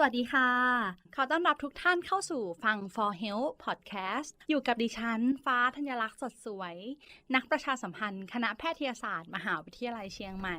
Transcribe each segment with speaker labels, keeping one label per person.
Speaker 1: สวัสดีค่ะ ขอต้อนรับทุกท่านเข้าสู่ฟัง For Health Podcast อยู่กับดิฉัน ฟ้าธัญลักษณ์สดสวย นักประชาสัมพันธ์ คณะแพทยศาสตร์ มหาวิทยาลัยเชียงใหม่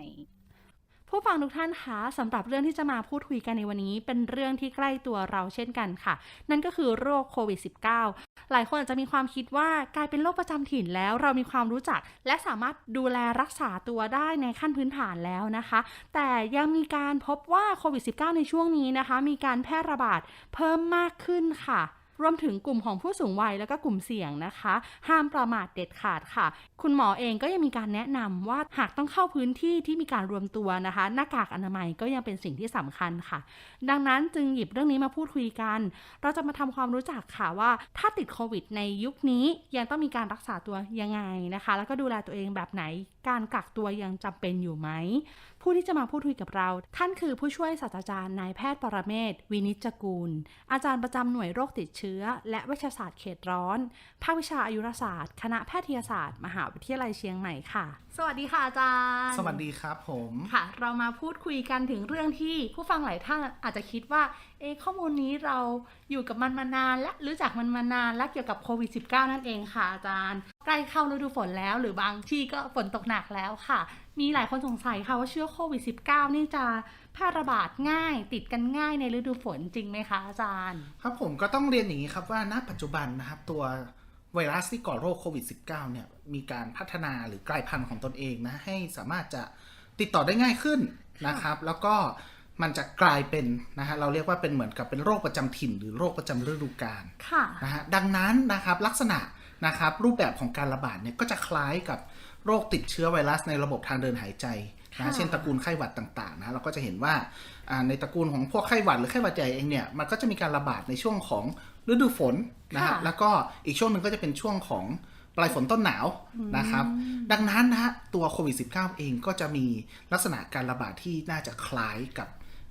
Speaker 1: ผู้ฟังทุกท่านคะสำหรับเรื่องที่จะมาพูดคุยกันในวันนี้ เป็นเรื่องที่ใกล้ตัวเราเช่นกันค่ะ นั่นก็คือโรคโควิด -19 หลายคนอาจจะมีความคิดว่ากลายเป็นโรคประจำถิ่นแล้ว เรามีความรู้จัก และสามารถดูแลรักษาตัวได้ในขั้นพื้นฐานแล้วนะคะ แต่ยังมีการพบว่าโควิด -19 ในช่วงนี้นะคะ มีการแพร่ระบาดเพิ่มมากขึ้นค่ะ รวมถึงกลุ่มของผู้สูงวัยและก็กลุ่มเสี่ยงนะคะ ห้ามประมาทเด็ดขาดค่ะ คุณหมอเองก็ยังมีการแนะนำว่าหากต้องเข้าพื้นที่ที่มีการรวมตัวนะคะ หน้ากากอนามัยก็ยังเป็นสิ่งที่สำคัญค่ะ ดังนั้นจึงหยิบเรื่องนี้มาพูดคุยกัน เราจะมาทำความรู้จักค่ะว่า ถ้าติดโควิดในยุคนี้ยังต้องมีการรักษาตัวยังไงนะคะ แล้วก็ดูแลตัวเองแบบไหน การกักตัวยังจำเป็นอยู่ไหมผู้ที่จะมาพูดคุยกับเรา ท่านคือผู้ช่วยศาสตราจารย์นายแพทย์ปรเมศวร์วินิจจกูล อาจารย์ประจำหน่วยโรคติดเชื้อ และเวชศาสตร์เขตร้อน ภาควิชาอายุรศาสตร์ คณะแพทยศาสตร์ มหาวิทยาลัยเชียงใหม่ค่ะ สวัสดีค่ะอาจารย์
Speaker 2: สวัสดีครับผม
Speaker 1: ค่ะ เรามาพูดคุยกันถึงเรื่องที่ผู้ฟังหลายท่านอาจจะคิดว่าเอะข้อมูลนี้เราอยู่กับมันมานานและรู้จักมันมานานและเกี่ยวกับโควิด -19 นั่นเองค่ะอาจารย์ใก ล้เข้าฤดูฝนแล้ว หรือบางที่ก็ฝนตกหนักแล้วค่ะ มีหลายคนสงสัยค่ะว่าเชื้อโควิด -19 นี่จะแพร่ระบาดง่ายติดกันง่ายในฤดูฝนจริงไหมคะอาจารย์
Speaker 2: ครับผมก็ต้องเรียนอย่างนี้ครับว่าณปัจจุบันนะครับตัวไวรัสที่ก่อโรคโควิด -19 เนี่ยมีการพัฒนาหรือกลายพันธุ์ของตนเองนะให้สามารถจะติดต่อได้ง่ายขึ้นนะครับ แล้วก็มันจะกลายเป็นนะฮะเราเรียกว่าเป็นเหมือนกับเป็นโรคประจำถิ่น หรือโรคประจำฤดูกาล
Speaker 1: ค่ะ
Speaker 2: นะฮะดังนั้นนะครับลักษณะ นะครับรูปแบบของการระบาดเนี่ยก็จะคล้ายกับโรคติดเชื้อไวรัสในระบบทางเดินหายใจนะ
Speaker 1: ค่ะ
Speaker 2: เช่นตระกูลไข้หวัดต่างๆนะเราก็จะเห็นว่าอ่าในตระกูลของพวกไข้หวัดหรือไข้หวัดใหญ่เองเนี่ยมันก็จะมีการระบาดในช่วงของฤดูฝนนะฮะแล้วก็อีกช่วงหนึ่งก็จะเป็นช่วงของปลายฝนต้นหนาวนะครับ ดังนั้นนะฮะตัวโควิด -19 เองก็จะมีลักษณะการระบาดที่น่าจะคล้ายกับ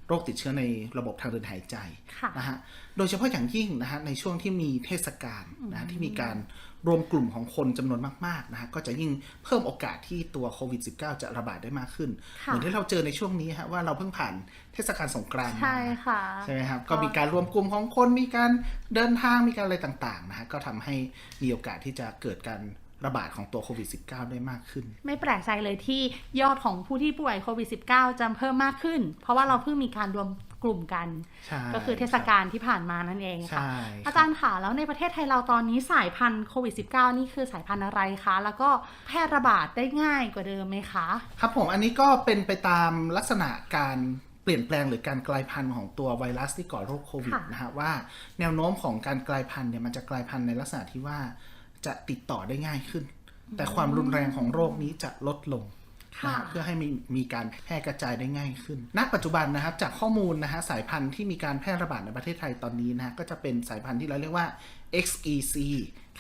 Speaker 2: โรคติดเชื้อในระบบทางเดินหายใจ
Speaker 1: ค่ะ
Speaker 2: นะฮะ โดยเฉพาะอย่างยิ่งนะฮะในช่วงที่มีเทศกาลนะที่มีการ รวมกลุ่มของคนจำนวนมากๆนะฮะก็จะยิ่งเพิ่มโอกาสที่ตัวโควิด -19 จะระบาดได้มากขึ้น
Speaker 1: ค่ะ
Speaker 2: เหมือนที่เราเจอในช่วงนี้ฮะว่าเราเพิ่งผ่านเทศกาลสงกรานต์มา
Speaker 1: ใช่ค่ะ
Speaker 2: ใช่ไหมครับก็มีการรวมกลุ่มของคนมีการเดินทางมีการอะไรต่างๆนะฮะก็ทำให้มีโอกาสที่จะเกิดการระบาดของตัวโควิด -19 ได้มากขึ้น
Speaker 1: ไม่แปลกใจเลยที่ยอดของผู้ที่ป่วยโควิด -19 จะเพิ่มมากขึ้น เพราะว่าเราเพิ่งมีการรวม กลุ่มกัน
Speaker 2: ใช่
Speaker 1: ก็คือเทศกาลที่ผ่านมานั่นเองค่ะ
Speaker 2: ใช่
Speaker 1: อาจารย์ค่ะแล้วในประเทศไทยเราตอนนี้สายพันธุ์โควิด -19 นี่คือสายพันธุ์อะไรคะ แล้วก็แพร่ระบาดได้ง่ายกว่าเดิมไหมคะ
Speaker 2: ครับผมอันนี้ก็เป็นไปตามลักษณะการเปลี่ยนแปลงหรือการกลายพันธุ์ของตัวไวรัสที่ก่อโรคโควิด
Speaker 1: ค่ะ
Speaker 2: นะฮะว่าแนวโน้มของการกลายพันธุ์เนี่ยมันจะกลายพันธุ์ในลักษณะที่ว่าจะติดต่อได้ง่ายขึ้น แต่ความรุนแรงของโรคนี้จะลดลง นะ
Speaker 1: ค่ะ
Speaker 2: ฮะเพื่อให้มีมีการแพร่กระจายได้ง่ายขึ้น ณ ปัจจุบันนะครับจากข้อมูลนะฮะสายพันธุ์ที่มีการแพร่ระบาดในประเทศไทยตอนนี้นะฮะก็จะเป็นสายพันธุ์ที่เราเรียกว่า XEC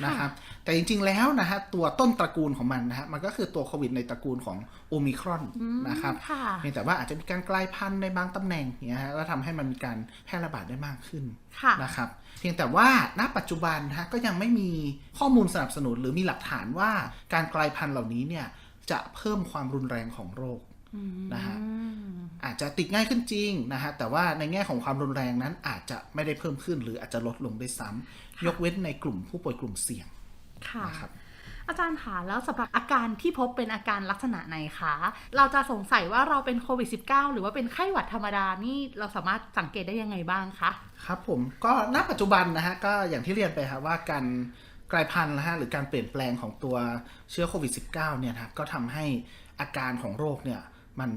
Speaker 2: นะครับแต่จริงๆแล้วนะฮะตัวต้นตระกูลของมันนะฮะมันก็คือตัวโควิดในตระกูลของโอมิครอนนะครับ
Speaker 1: ค่ะ
Speaker 2: เพียงแต่ว่าอาจจะมีการกลายพันธุ์ในบางตำแหน่งเนี่ยฮะแล้วทำให้มันมีการแพร่ระบาดได้มากขึ้น
Speaker 1: ค่ะ
Speaker 2: นะครับเพียงแต่ว่าณปัจจุบันนะฮะก็ยังไม่มีข้อมูลสนับสนุนหรือมีหลักฐานว่าการกลายพันธุ์เหล่านี้เนี่ย จะเพิ่มความรุนแรงของโรคนะฮะอาจจะติดง่ายขึ้นจริงนะฮะแต่ว่าในแง่ของความรุนแรงนั้นอาจจะไม่ได้เพิ่มขึ้น หรืออาจจะลดลงด้วยซ้ำยกเว้นในกลุ่มผู้ป่วยกลุ่มเสี่ยง
Speaker 1: ค่ะ
Speaker 2: นะครับ
Speaker 1: อาจารย์ค่ะแล้วสำหรับอาการที่พบเป็นอาการลักษณะไหนคะ เราจะสงสัยว่าเราเป็นโควิด -19 หรือว่าเป็นไข้หวัดธรรมดานี่เราสามารถสังเกตได้ยังไงบ้างคะ
Speaker 2: ครับผมก็ณปัจจุบันนะฮะก็อย่างที่เรียนไปครับว่าการ กลายพันธุ์นะฮะหรือการเปลี่ยนแปลงของตัวเชื้อโควิด -19 เนี่ยนะครับก็ทำให้อาการของโรคเนี่ยมัน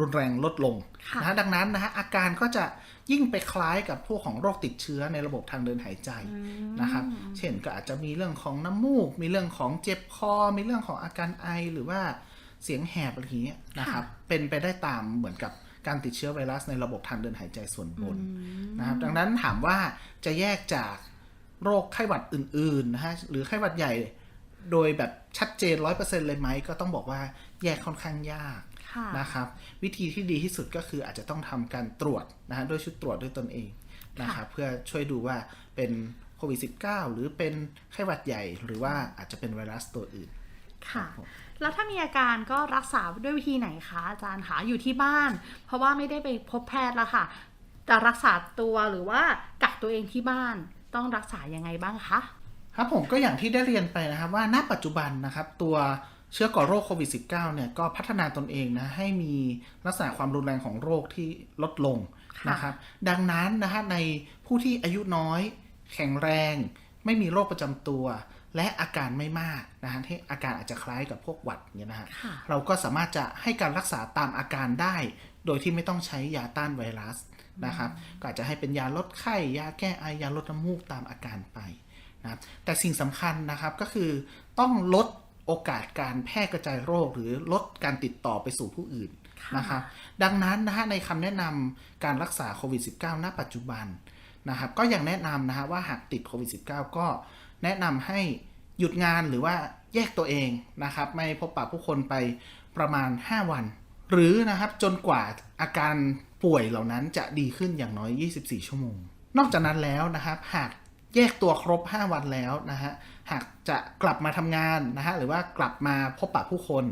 Speaker 2: รุนแรงลดลง
Speaker 1: ค่ะ
Speaker 2: นะฮะดังนั้นนะฮะอาการก็จะยิ่งไปคล้ายกับพวกของโรคติดเชื้อในระบบทางเดินหายใจนะครับ เช่นก็อาจจะมีเรื่องของน้ำมูก มีเรื่องของเจ็บคอ มีเรื่องของอาการไอหรือว่าเสียงแหบอะไรอย่างเงี้ยนะครับ เป็นไปได้ตามเหมือนกับการติดเชื้อไวรัสในระบบทางเดินหายใจส่วนบนนะครับ ดังนั้นถามว่าจะแยกจาก โรคไข้หวัดอื่นๆนะฮะหรือไข้หวัดใหญ่โดยแบบชัดเจน100%เลยไหมก็ต้องบอกว่าแยกค่อนข้างยาก
Speaker 1: ค่ะ
Speaker 2: นะครับ วิธีที่ดีที่สุดก็คืออาจจะต้องทำการตรวจนะฮะด้วยชุดตรวจด้วยตนเองนะครับเพื่อช่วยดูว่าเป็นโควิด -19 หรือเป็นไข้หวัดใหญ่หรือว่าอาจจะเป็นไวรัสตัวอื่น
Speaker 1: ค่ะ
Speaker 2: ครับผม
Speaker 1: แล้วถ้ามีอาการก็รักษาด้วยวิธีไหนคะอาจารย์คะอยู่ที่บ้าน เพราะว่าไม่ได้ไปพบแพทย์แล้วค่ะ จะรักษาตัวหรือว่ากักตัวเองที่บ้าน ต้องรักษายังไงบ้างคะ
Speaker 2: ครับผมก็อย่างที่ได้เรียนไปนะครับว่าณปัจจุบันนะครับ ตัวเชื้อก่อโรคโควิด -19 เนี่ยก็พัฒนาตนเองนะให้มีลักษณะความรุนแรงของโรคที่ลดลง
Speaker 1: ค่ะ
Speaker 2: นะครับ ดังนั้นนะฮะในผู้ที่อายุน้อย แข็งแรง ไม่มีโรคประจำตัว และอาการไม่มากนะฮะที่อาการอาจจะคล้ายกับพวกหวัดเนี่ยนะฮะ
Speaker 1: ค่ะ
Speaker 2: เราก็สามารถจะให้การรักษาตามอาการได้ โดยที่ไม่ต้องใช้ยาต้านไวรัส นะครับก็อาจจะให้เป็นยาลดไข้ยาแก้ไอยาลดน้ำมูกตามอาการไปนะครับแต่สิ่งสำคัญนะครับก็คือต้องลดโอกาสการแพร่กระจายโรคหรือลดการติดต่อไปสู่ผู้อื่น
Speaker 1: ค่ะ
Speaker 2: นะครับดังนั้นนะฮะในคำแนะนำการรักษาโควิด -19 ณ ปัจจุบันนะครับก็ยังแนะนำนะฮะว่าหากติดโควิด -19 ก็แนะนำให้หยุดงานหรือว่าแยกตัวเองนะครับไม่พบปะผู้คนไปประมาณ 5 วัน หรือนะครับจนกว่าอาการป่วยเหล่านั้นจะดีขึ้นอย่างน้อย 24 ชั่วโมง นอกจากนั้นแล้วนะครับหากแยกตัวครบ 5 วันแล้วนะฮะหากจะกลับมาทำงานนะฮะหรือว่ากลับมาพบปะผู้คน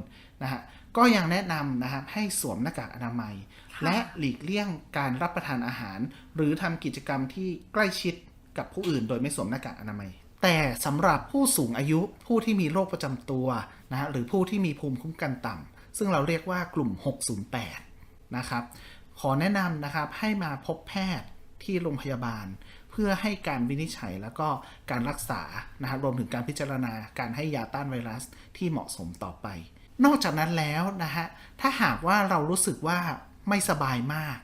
Speaker 2: นะฮะก็ยังแนะนำนะครับให้สวมหน้ากากอนามัย
Speaker 1: ค่ะ
Speaker 2: และหลีกเลี่ยงการรับประทานอาหาร หรือทำกิจกรรมที่ใกล้ชิดกับผู้อื่น โดยไม่สวมหน้ากากอนามัย แต่สำหรับผู้สูงอายุผู้ที่มีโรคประจำตัวนะฮะหรือผู้ที่มีภูมิคุ้มกันต่ำ ซึ่งเราเรียกว่ากลุ่ม 608 นะครับ ขอแนะนำนะครับให้มาพบแพทย์ที่โรงพยาบาล เพื่อให้การวินิจฉัยแล้วก็การรักษานะฮะรวมถึงการพิจารณาการให้ยาต้านไวรัสที่เหมาะสมต่อไป นอกจากนั้นแล้วนะฮะถ้าหากว่าเรารู้สึกว่าไม่สบายมาก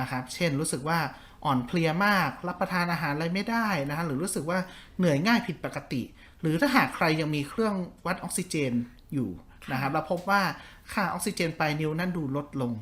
Speaker 2: นะครับ เช่นรู้สึกว่าอ่อนเพลียมาก รับประทานอาหารอะไรไม่ได้นะฮะหรือรู้สึกว่าเหนื่อยง่ายผิดปกติ หรือถ้าหากใครยังมีเครื่องวัดออกซิเจนอยู่ นะครับแล้วพบว่าค่าออกซิเจนปลายนิ้วนั้นดูลดลง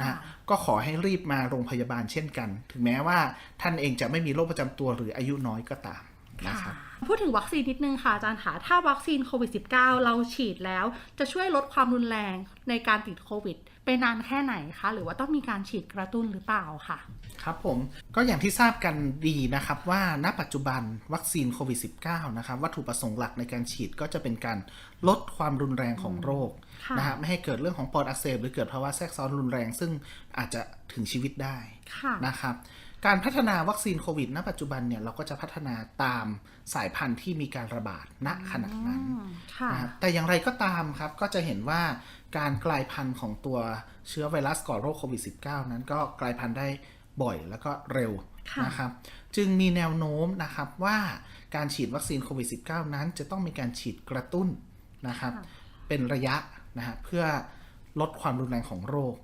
Speaker 2: นะฮะ
Speaker 1: ค่ะ
Speaker 2: ก็ขอให้รีบมาโรงพยาบาลเช่นกัน ถึงแม้ว่าท่านเองจะไม่มีโรคประจำตัวหรืออายุน้อยก็ตามนะครับ
Speaker 1: พูดถึงวัคซีนนิดนึงค่ะอาจารย์คะถ้าวัคซีนโควิด -19 เราฉีดแล้วจะช่วยลดความรุนแรงในการติดโควิดไป นานแค่ไหนคะ หรือว่าต้องมีการฉีดกระตุ้นหรือเปล่าค่ะ
Speaker 2: ครับผมก็อย่างที่ทราบกันดีนะครับว่าณปัจจุบันวัคซีนโควิด -19 นะครับวัตถุประสงค์หลักในการฉีดก็จะเป็นการลดความรุนแรงของโรค
Speaker 1: ค่ะ
Speaker 2: นะฮะไม่ให้เกิดเรื่องของปอดอักเสบหรือเกิดภาวะแทรกซ้อนรุนแรง ซึ่งอาจจะถึงชีวิตได้
Speaker 1: ค่ะ
Speaker 2: นะครับการพัฒนาวัคซีนโควิด ณ ปัจจุบันเนี่ยเราก็จะพัฒนาตามสายพันธุ์ที่มีการระบาดณขณะนั้น
Speaker 1: อืมค่ะ
Speaker 2: นะครับแต่อย่างไรก็ตามครับก็จะเห็นว่า การกลายพันธุ์ของตัวเชื้อไวรัสก่อโรคโควิด -19 นั้นก็กลายพันธุ์ได้บ่อยแล้วก็เร็ว
Speaker 1: ค่ะ
Speaker 2: นะครับ จึงมีแนวโน้มนะครับว่าการฉีดวัคซีนโควิด -19 นั้นจะต้องมีการฉีดกระตุ้นนะครับ เป็นระยะนะฮะเพื่อลดความรุนแรงของโรค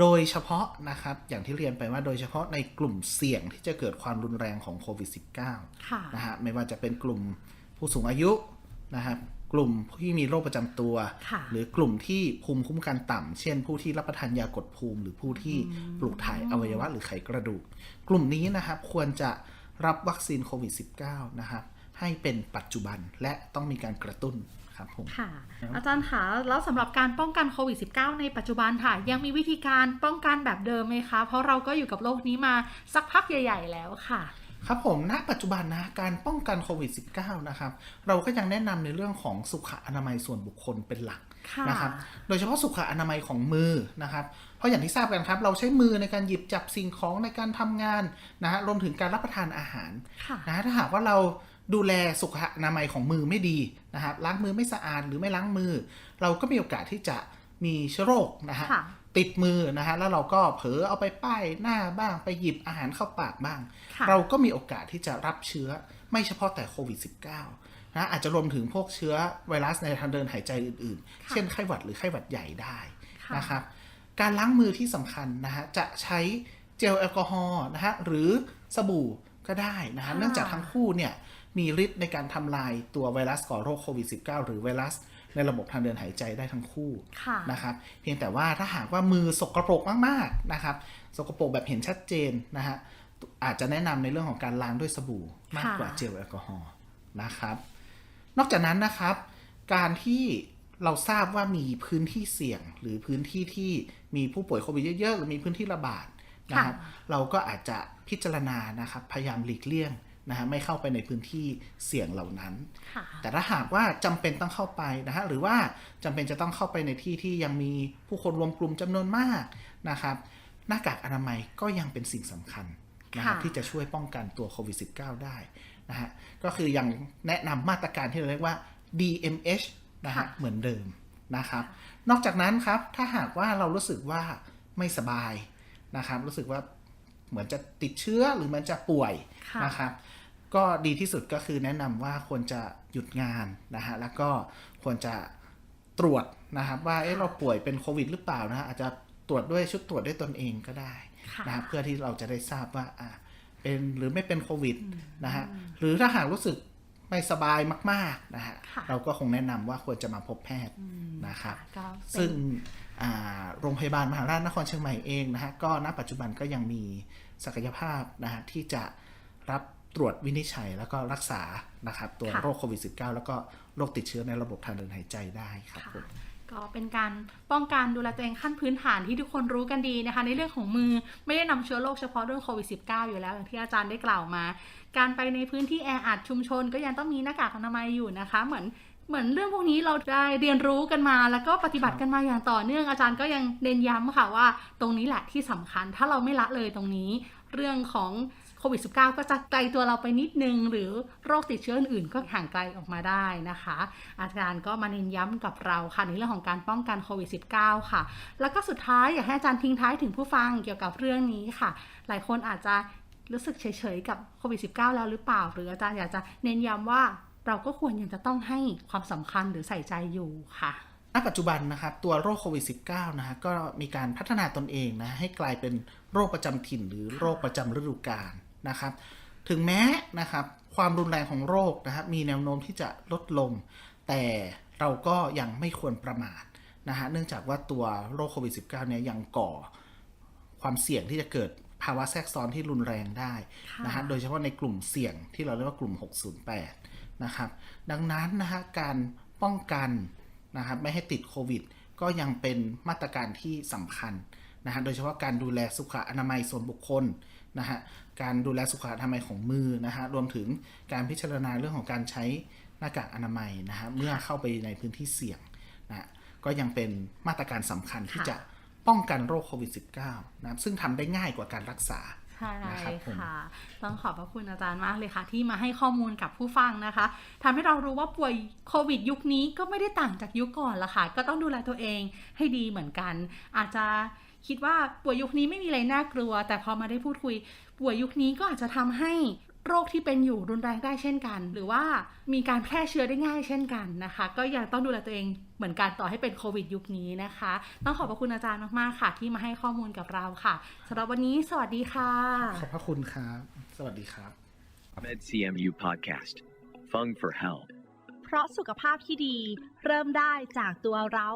Speaker 2: โดยเฉพาะนะครับอย่างที่เรียนไปว่าโดยเฉพาะในกลุ่มเสี่ยงที่จะเกิดความรุนแรงของโควิด -19
Speaker 1: ค่ะ
Speaker 2: นะฮะไม่ว่าจะเป็นกลุ่มผู้สูงอายุนะครับ กลุ่มที่มีโรคประจำตัว
Speaker 1: ค่ะ
Speaker 2: หรือกลุ่มที่ภูมิคุ้มกันต่ำเช่น ผู้ที่รับประทานยากดภูมิ หรือผู้ที่ปลูกถ่ายอวัยวะหรือไขกระดูก กลุ่มนี้นะครับควรจะรับวัคซีนโควิด -19 นะครับให้เป็นปัจจุบันและต้องมีการกระตุ้นครับผม
Speaker 1: ค่ะ อาจารย์คะแล้วสำหรับการป้องกันโควิด -19 ในปัจจุบันค่ะ ยังมีวิธีการป้องกันแบบเดิมไหมคะ เพราะเราก็อยู่กับโลกนี้มาสักพักใหญ่ ๆ แล้วค่ะ
Speaker 2: ครับผมณปัจจุบันนะการป้องกันโควิด -19 นะครับเราก็ยังแนะนำในเรื่องของสุขอนามัยส่วนบุคคลเป็นหลัก
Speaker 1: ค่ะ
Speaker 2: นะครับโดยเฉพาะสุขอนามัยของมือนะครับเพราะอย่างที่ทราบกันครับ เราใช้มือในการหยิบจับสิ่งของในการทำงานนะฮะรวมถึงการรับประทานอาหาร
Speaker 1: ค่ะ
Speaker 2: นะฮะถ้าหากว่าเราดูแลสุขอนามัยของมือไม่ดีนะครับล้างมือไม่สะอาดหรือไม่ล้างมือ เราก็มีโอกาสที่จะมีเชื้อโรคนะฮะ
Speaker 1: ค่ะ
Speaker 2: ติดมือนะฮะแล้วเราก็เผลอเอาไปป้ายหน้าบ้างไปหยิบอาหารเข้าปากบ้าง
Speaker 1: ค่ะ
Speaker 2: เราก็มีโอกาสที่จะรับเชื้อไม่เฉพาะแต่โควิด -19 นะอาจจะรวมถึงพวกเชื้อไวรัสในทางเดินหายใจอื่นๆ
Speaker 1: ค่ะ
Speaker 2: เช่นไข้หวัดหรือไข้หวัดใหญ่ได้
Speaker 1: ค่ะ
Speaker 2: นะครับการล้างมือที่สำคัญนะฮะจะใช้เจลแอลกอฮอล์นะฮะหรือสบู่ก็ได้นะฮะ
Speaker 1: ค่ะ
Speaker 2: เนื่องจากทั้งคู่เนี่ยมีฤทธิ์ในการทำลายตัวไวรัสก่อโรคโควิด -19 หรือไวรัส ในระบบทางเดินหายใจได้ทั้งคู่
Speaker 1: ค่ะ
Speaker 2: นะครับเพียงแต่ว่าถ้าหากว่ามือสกรปรกมากๆนะครับสกรปรกแบบเห็นชัดเจนนะฮะอาจจะแนะนำในเรื่องของการล้างด้วยสบู่มากกว่า
Speaker 1: ค่ะ
Speaker 2: เจลแอลกอฮอล์นะครับ นอกจากนั้นนะครับ การที่เราทราบว่ามีพื้นที่เสี่ยง หรือพื้นที่ที่มีผู้ป่วยโควิดเยอะๆหรือมีพื้นที่ระบาดนะครับ เราก็อาจจะพิจารณานะครับ พยายามหลีกเลี่ยง นะฮะไม่เข้าไปในพื้นที่เสี่ยงเหล่านั้น
Speaker 1: ค่ะ
Speaker 2: แต่ถ้าหากว่าจำเป็นต้องเข้าไปนะฮะหรือว่าจำเป็นจะต้องเข้าไปในที่ที่ยังมีผู้คนรวมกลุ่มจำนวนมากนะครับหน้ากากอนามัยก็ยังเป็นสิ่งสำคัญนะครับ
Speaker 1: ค่ะ
Speaker 2: ที่จะช่วยป้องกันตัวโควิด -19 ได้นะฮะก็คือยังแนะนำมาตรการที่เราเรียกว่า DMH นะฮะเหมือนเดิมนะครับนอกจากนั้นครับถ้าหากว่าเรารู้สึกว่าไม่สบายนะครับรู้สึกว่า เหมือนจะติดเชื้อหรือมันจะป่วย
Speaker 1: ค่ะ
Speaker 2: นะครับก็ดีที่สุดก็คือแนะนำว่าควรจะหยุดงานนะฮะแล้วก็ควรจะตรวจนะครับว่าเอ๊ะเราป่วยเป็นโควิดหรือเปล่านะฮะอาจจะตรวจด้วยชุดตรวจด้วยตนเองก็ได้
Speaker 1: ค่ะ
Speaker 2: นะครับเพื่อที่เราจะได้ทราบว่าอ่าเป็นหรือไม่เป็นโควิดนะฮะหรือถ้าหากรู้สึกไม่สบายมาก ๆ นะฮะ
Speaker 1: ค่ะ
Speaker 2: เราก็คงแนะนำว่าควรจะมาพบแพทย์นะครับ
Speaker 1: ก็เป็น
Speaker 2: ซึ่งอ่า โรงพยาบาลมหาราชนครเชียงใหม่เองนะฮะก็ณปัจจุบันก็ยังมีศักยภาพนะฮะที่จะรับตรวจวินิจฉัยแล้วก็รักษานะครับตัว
Speaker 1: ค่ะ
Speaker 2: โรคโควิด -19 แล้วก็โรคติดเชื้อในระบบทางเดินหายใจได้ครับ
Speaker 1: ค่ะ
Speaker 2: ผม
Speaker 1: ก็เป็นการป้องกันดูแลตัวเองขั้นพื้นฐานที่ทุกคนรู้กันดีนะคะ ในเรื่องของมือไม่ได้นำเชื้อโรคเฉพาะเรื่องโควิด -19 อยู่แล้วอย่างที่อาจารย์ได้กล่าวมา การไปในพื้นที่แออัดชุมชนก็ยังต้องมีหน้ากากอนามัยอยู่นะคะ เหมือน เหมือนเรื่องพวกนี้เราได้เรียนรู้กันมา แล้วก็ปฏิบัติกันมาอย่างต่อเนื่องอาจารย์ก็ยังเน้นย้ำค่ะว่า ตรงนี้แหละที่สำคัญถ้าเราไม่ละเลยตรงนี้ เรื่องของโควิด -19 ก็จะไกลตัวเราไปนิดนึง หรือโรคติดเชื้ออื่นๆ ก็ห่างไกลออกมาได้นะคะ อาจารย์ก็มาเน้นย้ำกับเราค่ะในเรื่องของการป้องกันโควิด -19 ค่ะ แล้วก็สุดท้ายอยากให้อาจารย์ทิ้งท้ายถึงผู้ฟังเกี่ยวกับเรื่องนี้ค่ะ หลายคนอาจจะรู้สึกเฉยๆกับโควิด -19 แล้วหรือเปล่า หรืออาจารย์อยากจะเน้นย้ำว่า เราก็ควรยังจะต้องให้ความสำคัญหรือใส่ใจอยู่ค่ะ
Speaker 2: ณปัจจุบันนะครับตัวโรคโควิด -19 นะฮะก็มีการพัฒนาตนเองนะให้กลายเป็นโรคประจำถิ่นหรือโรคประจำฤดูกาลนะครับ ถึงแม้นะครับความรุนแรงของโรคนะครับมีแนวโน้มที่จะลดลง แต่เราก็ยังไม่ควรประมาทนะฮะเนื่องจากว่าตัวโรคโควิด -19 เนี่ยยังก่อความเสี่ยงที่จะเกิดภาวะแทรกซ้อนที่รุนแรงได้
Speaker 1: ค่ะ
Speaker 2: นะฮะโดยเฉพาะในกลุ่มเสี่ยงที่เราเรียกว่ากลุ่ม 608 นะครับ ดังนั้นนะฮะการป้องกันนะครับไม่ให้ติดโควิด ก็ยังเป็นมาตรการที่สำคัญนะฮะโดยเฉพาะการดูแลสุขอนามัยส่วนบุคคลนะฮะการดูแลสุขอนามัยของมือนะฮะรวมถึงการพิจารณาเรื่องของการใช้หน้ากากอนามัยนะฮะเมื่อเข้าไปในพื้นที่เสี่ยงนะก็ยังเป็นมาตรการสำคัญที่จะป้องกันโรคโควิด -19 นะครับซึ่งทำได้ง่ายกว่าการรักษา
Speaker 1: ใช่
Speaker 2: นะครับผม
Speaker 1: ค่ะ ต้องขอบพระคุณอาจารย์มากเลยค่ะ ที่มาให้ข้อมูลกับผู้ฟังนะคะทำให้เรารู้ว่าป่วยโควิดยุคนี้ก็ไม่ได้ต่างจากยุคก่อนละค่ะ ก็ต้องดูแลตัวเองให้ดีเหมือนกัน อาจจะคิดว่าป่วยยุคนี้ไม่มีอะไรน่ากลัว แต่พอมาได้พูดคุย ป่วยยุคนี้ก็อาจจะทำให้ โรคที่เป็นอยู่รุนแรงได้เช่นกัน หรือว่ามีการแพร่เชื้อได้ง่ายเช่นกันนะคะ ก็ยังต้องดูแลตัวเองเหมือนกันต่อให้เป็นโควิดยุคนี้นะคะ ต้องขอบพระคุณอาจารย์มาก ๆ ค่ะ ที่มาให้ข้อมูลกับเราค่ะสำหรับวันนี้สวัสดีค่ะ
Speaker 2: ขอบพระคุณครับ สวัสดีครับ
Speaker 3: MedCMU Podcast. Fung for Health.
Speaker 1: เพราะสุขภาพที่ดีเริ่มได้จากตัวเรา